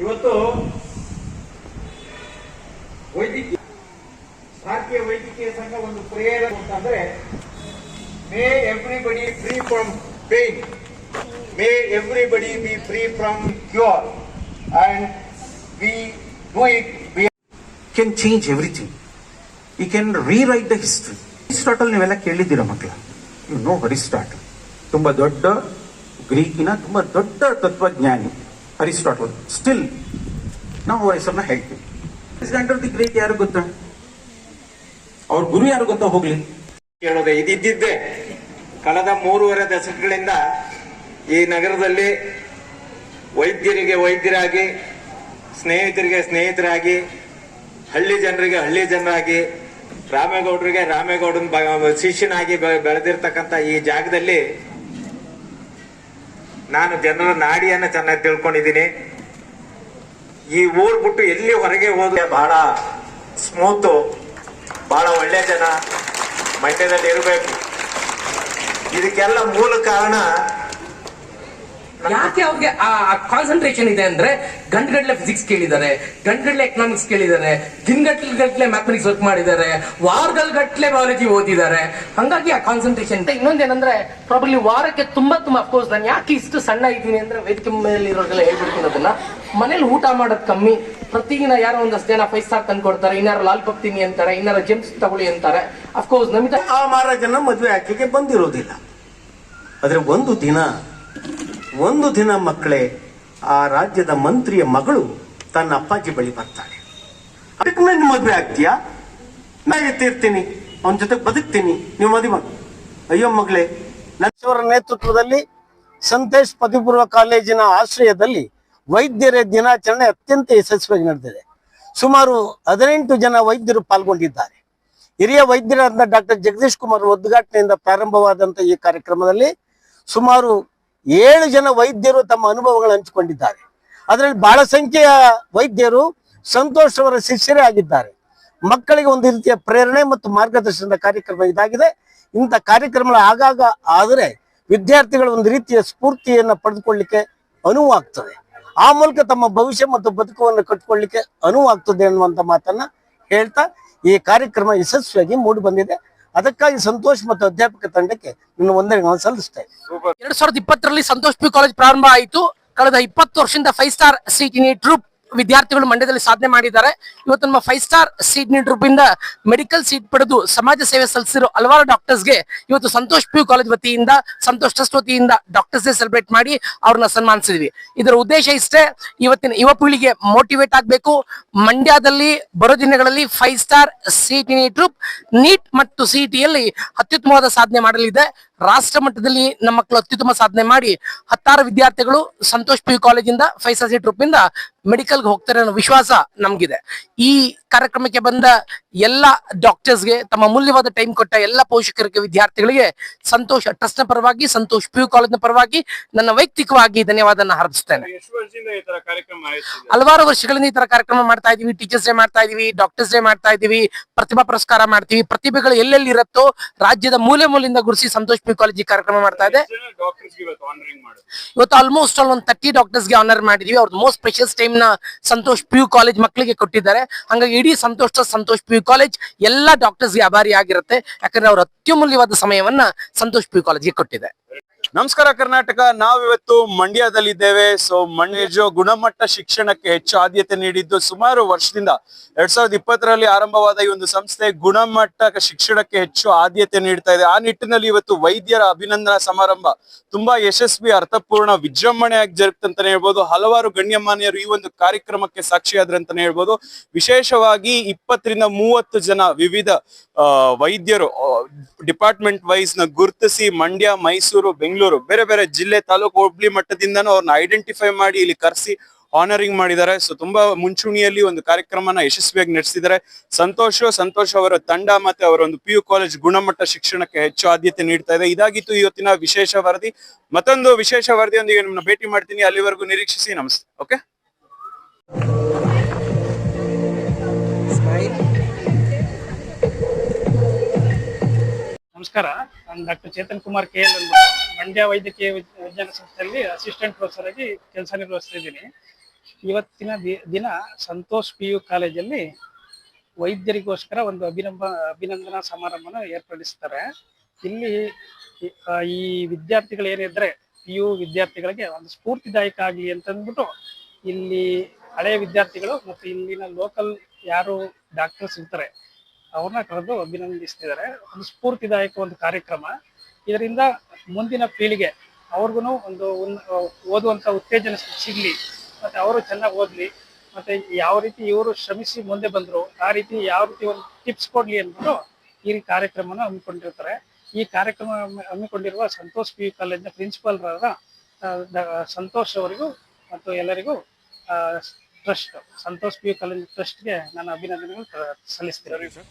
ಇವತ್ತು ವೈದ್ಯಕೀಯ ಭಾರತೀಯ ವೈದ್ಯಕೀಯ ಸಂಘ ಒಂದು ಪ್ರೇರಣೆ ಅಂತಂದ್ರೆ may free free from pain may everybody be free from cure and we it. We can change everything. He can rewrite the history. Aristotle ನೀವೆಲ್ಲ ಕೇಳಿದ್ದೀರ ಮಕ್ಕಳ? ಯು ನೋ ಅರಿಸ್ಟಾಟಲ್ ತುಂಬ ದೊಡ್ಡ ಗ್ರೀಕಿನ ತುಂಬ ದೊಡ್ಡ ತತ್ವಜ್ಞಾನಿ ಅರಿಸ್ಟಾಟಲ್. ಸ್ಟಿಲ್ ನಾವು ಅವ್ರ ಹೆಸರನ್ನ ಹೇಳ್ತೀವಿ. ಅಲೆಕ್ಸಾಂಡರ್ ದಿ ಗ್ರೇಟ್ ಯಾರು ಗೊತ್ತಾ? ಅವ್ರ ಗುರು ಯಾರು ಗೊತ್ತಾ ಹೋಗ್ಲಿ? ಕೇಳೋದೇ ಇದಿದ್ದಿದ್ದೆ ಕಳೆದ ಮೂರುವರೆ ದಶಕಗಳಿಂದ ಈ ನಗರದಲ್ಲಿ ವೈದ್ಯರಿಗೆ ವೈದ್ಯರಾಗಿ, ಸ್ನೇಹಿತರಿಗೆ ಸ್ನೇಹಿತರಾಗಿ, ಹಳ್ಳಿ ಜನರಿಗೆ ಹಳ್ಳಿ ಜನರಾಗಿ, ರಾಮೇಗೌಡರಿಗೆ ರಾಮೇಗೌಡನ ಶಿಷ್ಯನಾಗಿ ಬೆಳೆದಿರ್ತಕ್ಕಂಥ ಈ ಜಾಗದಲ್ಲಿ ನಾನು ಜನರ ನಾಡಿಯನ್ನು ಚೆನ್ನಾಗಿ ತಿಳ್ಕೊಂಡಿದ್ದೀನಿ. ಈ ಊರು ಬಿಟ್ಟು ಎಲ್ಲಿ ಹೊರಗೆ ಹೋದ್ರೆ ಬಹಳ ಸ್ಮೂತು ಬಹಳ ಒಳ್ಳೆ ಜನ ಮಂಡ್ಯದಲ್ಲಿ ಇರಬೇಕು ಇದಕ್ಕೆಲ್ಲ ಮೂಲ ಕಾರಣ ಯಾಕೆ ಅವ್ರಿಗೆ ಆ ಕಾನ್ಸಂಟ್ರೇಷನ್ ಇದೆ ಅಂದ್ರೆ ಗಂಟುಗಟ್ಲೆ ಫಿಸಿಕ್ಸ್ ಕೇಳಿದ್ದಾರೆ ಗಂಟುಗಟ್ಲೆ ಎಕನಾಮಿಕ್ಸ್ ಕೇಳಿದ್ದಾರೆ ದಿನಗಟ್ಲೆ ಗಟ್ಲೆ ಮ್ಯಾಥಮೆಟಿಕ್ಸ್ ವರ್ಕ್ ಮಾಡಿದ್ದಾರೆ ವಾರಗಳ ಗಟ್ಲೆ ಬಯಾಲಜಿ ಓದಿದ್ದಾರೆ. ಹಂಗಾಗಿ ಆ ಕಾನ್ಸಂಟ್ರೇಷನ್ ಇನ್ನೊಂದೇನಂದ್ರೆ ಪ್ರಾಬ್ಲಿ ವಾರಕ್ಕೆ ತುಂಬಾ ತುಂಬಾ ಅಫ್ಕೋರ್ಸ್ ನಾನು ಯಾಕೆ ಇಷ್ಟು ಸಣ್ಣ ಇದ್ದೀನಿ ಅಂದ್ರೆ ವೇದಿಕೆ ಮೇಲೆ ಇರೋರೆಲ್ಲ ಹೇಳ್ಬಿಡ್ತೀನಿ ಅದನ್ನ ಮನೇಲಿ ಊಟ ಮಾಡೋದು ಕಮ್ಮಿ. ಪ್ರತಿದಿನ ಯಾರೋ ಒಂದಷ್ಟು ಜನ ಫೈವ್ ಸ್ಟಾರ್ ತಂದ್ಕೊಡ್ತಾರೆ ಇನ್ನಾರು ಲಾಲ್ ತಿನ್ನಿ ಅಂತಾರೆ ಇನ್ನಾರು ಜೆಮ್ಸ್ ತಗೊಳ್ಳಿ ಅಂತಾರೆ. ಅಫ್ಕೋರ್ಸ್ ನಮಿತ ಆ ಮಹಾರಾಜನ ಮದುವೆ ಆಕೆಗೆ ಬಂದಿರೋದಿಲ್ಲ. ಆದ್ರೆ ಒಂದು ದಿನ ಒಂದು ದಿನ ಮಕ್ಕಳೇ, ಆ ರಾಜ್ಯದ ಮಂತ್ರಿಯ ಮಗಳು ತನ್ನ ಅಪ್ಪಾಜಿ ಬಳಿ ಬರ್ತಾಳೆ ಅದಕ್ಕೆ ನನ್ನ ಮದುವೆ ಆಗ್ತೀಯಾ? ನಾ ಎತ್ತಿರ್ತೀನಿ, ಅವನ ಜೊತೆ ಬದುಕ್ತೀನಿ, ನೀವು ಮದುವೆ ಅಯ್ಯೋ ಮಗಳೇ ನರಸಿಂಹರ ನೇತೃತ್ವದಲ್ಲಿ ಸಂತೇಶ್ ಪದವಿಪೂರ್ವ ಕಾಲೇಜಿನ ಆಶ್ರಯದಲ್ಲಿ ವೈದ್ಯರ ದಿನಾಚರಣೆ ಅತ್ಯಂತ ಯಶಸ್ವಿಯಾಗಿ ನಡೆದಿದೆ. ಸುಮಾರು ಹದಿನೆಂಟು ಜನ ವೈದ್ಯರು ಪಾಲ್ಗೊಂಡಿದ್ದಾರೆ. ಹಿರಿಯ ವೈದ್ಯರಾದ ಡಾಕ್ಟರ್ ಜಗದೀಶ್ ಕುಮಾರ್ ಉದ್ಘಾಟನೆಯಿಂದ ಪ್ರಾರಂಭವಾದಂತಹ ಈ ಕಾರ್ಯಕ್ರಮದಲ್ಲಿ ಸುಮಾರು ಏಳು ಜನ ವೈದ್ಯರು ತಮ್ಮ ಅನುಭವಗಳನ್ನು ಹಂಚಿಕೊಂಡಿದ್ದಾರೆ. ಅದರಲ್ಲಿ ಬಹಳ ಸಂಖ್ಯೆಯ ವೈದ್ಯರು ಸಂತೋಷ್ ಅವರ ಶಿಷ್ಯರೇ ಆಗಿದ್ದಾರೆ. ಮಕ್ಕಳಿಗೆ ಒಂದು ರೀತಿಯ ಪ್ರೇರಣೆ ಮತ್ತು ಮಾರ್ಗದರ್ಶನದ ಕಾರ್ಯಕ್ರಮ ಇದಾಗಿದೆ. ಇಂಥ ಕಾರ್ಯಕ್ರಮಗಳು ಆಗಾಗ ಆದರೆ ವಿದ್ಯಾರ್ಥಿಗಳು ಒಂದು ರೀತಿಯ ಸ್ಫೂರ್ತಿಯನ್ನು ಪಡೆದುಕೊಳ್ಳಿಕ್ಕೆ ಅನುವು ಆಗ್ತದೆ ಆ ಮೂಲಕ ತಮ್ಮ ಭವಿಷ್ಯ ಮತ್ತು ಬದುಕುವನ್ನು ಕಟ್ಟಿಕೊಳ್ಳಿಕ್ಕೆ ಅನುವು ಆಗ್ತದೆ ಅನ್ನುವಂಥ ಮಾತನ್ನ ಹೇಳ್ತಾ ಈ ಕಾರ್ಯಕ್ರಮ ಯಶಸ್ವಿಯಾಗಿ ಮೂಡಿ ಬಂದಿದೆ. ಅದಕ್ಕಾಗಿ ಸಂತೋಷ್ ಮತ್ತು ಅಧ್ಯಾಪಕ ತಂಡಕ್ಕೆ ನನ್ನ ವಂದನೆಗಳನ್ನು ಸಲ್ಲಿಸ್ತಾ ಎರಡ್ ಸಾವಿರದ ಇಪ್ಪತ್ತರಲ್ಲಿ ಸಂತೋಷ್ ಪಿ ಕಾಲೇಜ್ ಪ್ರಾರಂಭ ಆಯಿತು. ಕಳೆದ ಇಪ್ಪತ್ತು ವರ್ಷದಿಂದ ಫೈವ್ ಸ್ಟಾರ್ ಸಿಟಿನಿ ಟ್ರೂಪ್ ವಿದ್ಯಾರ್ಥಿಗಳು ಮಂಡ್ಯದಲ್ಲಿ ಸಾಧನೆ ಮಾಡಿದ್ದಾರೆ. ಇವತ್ತು ನಮ್ಮ ಫೈವ್ ಸ್ಟಾರ್ ಸೀಟ್ ಇಂದ ಮೆಡಿಕಲ್ ಸೀಟ್ ಪಡೆದು ಸಮಾಜ ಸೇವೆ ಸಲ್ಲಿಸಿರೋ ಹಲವಾರು ಡಾಕ್ಟರ್ಸ್ಗೆ ಇವತ್ತು ಸಂತೋಷ್ ಪಿ ಕಾಲೇಜ್ ವತಿಯಿಂದ, ಸಂತೋಷ್ ಟ್ರಸ್ಟ್ ವತಿಯಿಂದ ಡಾಕ್ಟರ್ಸ್ ಡೇ ಸೆಲೆಬ್ರೇಟ್ ಮಾಡಿ ಅವ್ರನ್ನ ಸನ್ಮಾನಿಸಿದ್ವಿ. ಇದರ ಉದ್ದೇಶ ಇಷ್ಟೇ, ಇವತ್ತಿನ ಯುವ ಪೀಳಿಗೆ ಮೋಟಿವೇಟ್ ಆಗಬೇಕು. ಮಂಡ್ಯದಲ್ಲಿ ಬರೋ ದಿನಗಳಲ್ಲಿ five star CET troop NEET ಮತ್ತು ಸಿಟಿಯಲ್ಲಿ ಅತ್ಯುತ್ತಮವಾದ ಸಾಧನೆ ಮಾಡಲಿದೆ. ರಾಷ್ಟ್ರ ಮಟ್ಟದಲ್ಲಿ ನಮ್ಮ ಮಕ್ಕಳು ಅತ್ಯುತ್ತಮ ಸಾಧನೆ ಮಾಡಿ ಹತ್ತಾರು ವಿದ್ಯಾರ್ಥಿಗಳು ಸಂತೋಷ್ ಪಿ ಕಾಲೇಜಿಂದ ಫೈವ್ ಸ್ಟಾರ್ ಸಿ ಟ್ರೂಪ್ ಇಂದ ಮೆಡಿಕಲ್ಗೆ ಹೋಗ್ತಾರೆ ಅನ್ನೋ ವಿಶ್ವಾಸ ನಮಗಿದೆ. ಈ ಕಾರ್ಯಕ್ರಮಕ್ಕೆ ಬಂದ ಎಲ್ಲ ಡಾಕ್ಟರ್ಸ್ಗೆ ತಮ್ಮ ಮೂಲ್ಯವಾದ ಟೈಮ್ ಕೊಟ್ಟ ಎಲ್ಲ ಪೋಷಕರಿಗೆ ವಿದ್ಯಾರ್ಥಿಗಳಿಗೆ ಸಂತೋಷ ಟ್ರಸ್ಟ್ನ ಪರವಾಗಿ ಸಂತೋಷ್ ಪಿ ಯು ಕಾಲೇಜ್ನ ಪರವಾಗಿ ನನ್ನ ವೈಯಕ್ತಿಕವಾಗಿ ಧನ್ಯವಾದನ ಹರಡಿಸ್ತೇನೆ ಹಲವಾರು ವರ್ಷಗಳಿಂದ ಈ ತರ ಕಾರ್ಯಕ್ರಮ ಮಾಡ್ತಾ ಇದೀವಿ ಟೀಚರ್ಸ್ ಡೇ ಮಾಡ್ತಾ ಇದೀವಿ ಡಾಕ್ಟರ್ಸ್ ಡೇ ಮಾಡ್ತಾ ಇದೀವಿ ಪ್ರತಿಭಾ ಪುರಸ್ಕಾರ ಮಾಡ್ತೀವಿ ಪ್ರತಿಭೆಗಳು ಎಲ್ಲೆಲ್ಲಿ ಇರುತ್ತೋ ರಾಜ್ಯದ ಮೂಲೆ ಮೂಲೆಯಿಂದ ಗುರುಸಿ ಸಂತೋಷ್ ಪಿ ಕಾಲೇಜ್ ಈ ಕಾರ್ಯಕ್ರಮ ಮಾಡ್ತಾ ಇದೆ. ಇವತ್ತು ಆಲ್ಮೋಸ್ಟ್ ಆಲ್ ಒಂದು ತರ್ಟಿ ಡಾಕ್ಟರ್ಸ್ಗೆ ಆನರ್ ಮಾಡಿದೀವಿ. ಅವ್ರದ್ದು ಮೋಸ್ಟ್ ಸ್ಪೆಷಲ್ ಟೈಮ್ನ ಸಂತೋಷ್ ಪಿ ಯು ಕಾಲೇಜ್ ಮಕ್ಕಳಿಗೆ ಕೊಟ್ಟಿದ್ದಾರೆ. ಹಂಗಾಗಿ ಇಡೀ Santosha Santosh P U college ಎಲ್ಲಾ ಡಾಕ್ಟರ್ಸ್ಗೆ ಆಭಾರಿ ಆಗಿರುತ್ತೆ. ಯಾಕಂದ್ರೆ ಅವ್ರ ಅತ್ಯಮೂಲ್ಯವಾದ ಸಮಯವನ್ನ ಸಂತೋಷ್ ಪಿ ಯು ಕಾಲೇಜ್ಗೆ ಕೊಟ್ಟಿದೆ. ನಮಸ್ಕಾರ ಕರ್ನಾಟಕ. ನಾವಿವತ್ತು ಮಂಡ್ಯದಲ್ಲಿದ್ದೇವೆ. ಸೊ ಮಂಡ್ಯ ಗುಣಮಟ್ಟ ಶಿಕ್ಷಣಕ್ಕೆ ಹೆಚ್ಚು ಆದ್ಯತೆ ನೀಡಿದ್ದು ಸುಮಾರು ವರ್ಷದಿಂದ ಎರಡ್ ಸಾವಿರದ ಇಪ್ಪತ್ತರಲ್ಲಿ ಆರಂಭವಾದ ಈ ಒಂದು ಸಂಸ್ಥೆ ಗುಣಮಟ್ಟ ಶಿಕ್ಷಣಕ್ಕೆ ಹೆಚ್ಚು ಆದ್ಯತೆ ನೀಡ್ತಾ ಇದೆ. ಆ ನಿಟ್ಟಿನಲ್ಲಿ ಇವತ್ತು ವೈದ್ಯರ ಅಭಿನಂದನಾ ಸಮಾರಂಭ ತುಂಬಾ ಯಶಸ್ವಿ, ಅರ್ಥಪೂರ್ಣ ವಿಜೃಂಭಣೆಯಾಗಿ ಜರುಗ್ತಂತಾನೆ ಹೇಳ್ಬೋದು. ಹಲವಾರು ಗಣ್ಯಮಾನ್ಯರು ಈ ಒಂದು ಕಾರ್ಯಕ್ರಮಕ್ಕೆ ಸಾಕ್ಷಿಯಾದ್ರಂತಾನೆ ಹೇಳ್ಬೋದು. ವಿಶೇಷವಾಗಿ ಇಪ್ಪತ್ತರಿಂದ ಮೂವತ್ತು ಜನ ವಿವಿಧ ವೈದ್ಯರು ಡಿಪಾರ್ಟ್ಮೆಂಟ್ ವೈಸ್ನ ಗುರುತಿಸಿ ಮಂಡ್ಯ, ಮೈಸೂರು, ಬೆಂಗಳೂರು ಬೇರೆ ಬೇರೆ ಜಿಲ್ಲೆ, ತಾಲೂಕು, ಹುಬ್ಳಿ ಮಟ್ಟದಿಂದನೂ ಅವ್ರನ್ನ ಐಡೆಂಟಿಫೈ ಮಾಡಿ ಇಲ್ಲಿ ಕರೆಸಿ ಆನರಿಂಗ್ ಮಾಡಿದ್ದಾರೆ. ಸೊ ತುಂಬಾ ಮುಂಚೂಣಿಯಲ್ಲಿ ಒಂದು ಕಾರ್ಯಕ್ರಮನ ಯಶಸ್ವಿಯಾಗಿ ನಡೆಸಿದ್ದಾರೆ. ಸಂತೋಷ್ ಸಂತೋಷ್ ಅವರ ತಂಡ ಮತ್ತೆ ಅವರ ಒಂದು ಪಿ ಯು ಕಾಲೇಜ್ ಗುಣಮಟ್ಟ ಶಿಕ್ಷಣಕ್ಕೆ ಹೆಚ್ಚು ಆದ್ಯತೆ ನೀಡ್ತಾ ಇದೆ. ಇದಾಗಿತ್ತು ಇವತ್ತಿನ ವಿಶೇಷ ವರದಿ. ಮತ್ತೊಂದು ವಿಶೇಷ ವರದಿಯೊಂದಿಗೆ ನಿಮ್ಮನ್ನ ಭೇಟಿ ಮಾಡ್ತೀನಿ. ಅಲ್ಲಿವರೆಗೂ ನಿರೀಕ್ಷಿಸಿ. ನಮಸ್ತೆ. ಓಕೆ ನಮಸ್ಕಾರ. ನಾನು doctor Chetan Kumar K L Mandya ವೈದ್ಯಕೀಯ ವಿದ್- ವಿಜ್ಞಾನ ಸಂಸ್ಥೆಯಲ್ಲಿ ಅಸಿಸ್ಟೆಂಟ್ ಪ್ರೊಫೆಸರ್ ಆಗಿ ಕೆಲಸ ನಿರ್ವಹಿಸ್ತಾ ಇದ್ದೀನಿ. ಇವತ್ತಿನ ದಿನ ಸಂತೋಷ್ ಪಿ ಯು ಕಾಲೇಜಲ್ಲಿ ವೈದ್ಯರಿಗೋಸ್ಕರ ಒಂದು ಅಭಿನಂಬ, ಅಭಿನಂದನಾ ಸಮಾರಂಭನ ಏರ್ಪಡಿಸ್ತಾರೆ. ಇಲ್ಲಿ ಈ ವಿದ್ಯಾರ್ಥಿಗಳು ಏನಿದ್ರೆ ಪಿ ಯು ವಿದ್ಯಾರ್ಥಿಗಳಿಗೆ ಒಂದು ಸ್ಫೂರ್ತಿದಾಯಕ ಆಗಲಿ ಅಂತಂದ್ಬಿಟ್ಟು ಇಲ್ಲಿ ಹಳೆಯ ವಿದ್ಯಾರ್ಥಿಗಳು ಮತ್ತು ಇಲ್ಲಿನ ಲೋಕಲ್ ಯಾರು ಡಾಕ್ಟರ್ಸ್ ಇರ್ತಾರೆ ಅವ್ರನ್ನ ಕರೆದು ಅಭಿನಂದಿಸ್ತಿದ್ದಾರೆ. ಒಂದು ಸ್ಫೂರ್ತಿದಾಯಕ ಒಂದು ಕಾರ್ಯಕ್ರಮ. ಇದರಿಂದ ಮುಂದಿನ ಪೀಳಿಗೆ ಅವ್ರಿಗೂ ಒಂದು ಓದುವಂತ ಉತ್ತೇಜನ ಸಿಗ್ಲಿ, ಮತ್ತೆ ಅವರು ಚೆನ್ನಾಗಿ ಓದ್ಲಿ, ಮತ್ತೆ ಯಾವ ರೀತಿ ಇವರು ಶ್ರಮಿಸಿ ಮುಂದೆ ಬಂದ್ರು, ಆ ರೀತಿ ಯಾವ ರೀತಿ ಒಂದು ಟಿಪ್ಸ್ ಕೊಡ್ಲಿ ಅಂದ್ಬಿಟ್ಟು ಈ ಕಾರ್ಯಕ್ರಮನ ಹಮ್ಮಿಕೊಂಡಿರ್ತಾರೆ. ಈ ಕಾರ್ಯಕ್ರಮ ಹಮ್ಮಿ- ಹಮ್ಮಿಕೊಂಡಿರುವ ಸಂತೋಷ್ ಪಿ ಯು ಕಾಲೇಜಿನ ಪ್ರಿನ್ಸಿಪಾಲ್ ಸಂತೋಷ್ ಅವರಿಗೂ ಮತ್ತು ಎಲ್ಲರಿಗೂ trust Santosh P U college ಟ್ರಸ್ಟ್ಗೆ ನಾನು ಅಭಿನಂದನೆಗಳು ಸಲ್ಲಿಸ್ತೀನಿ.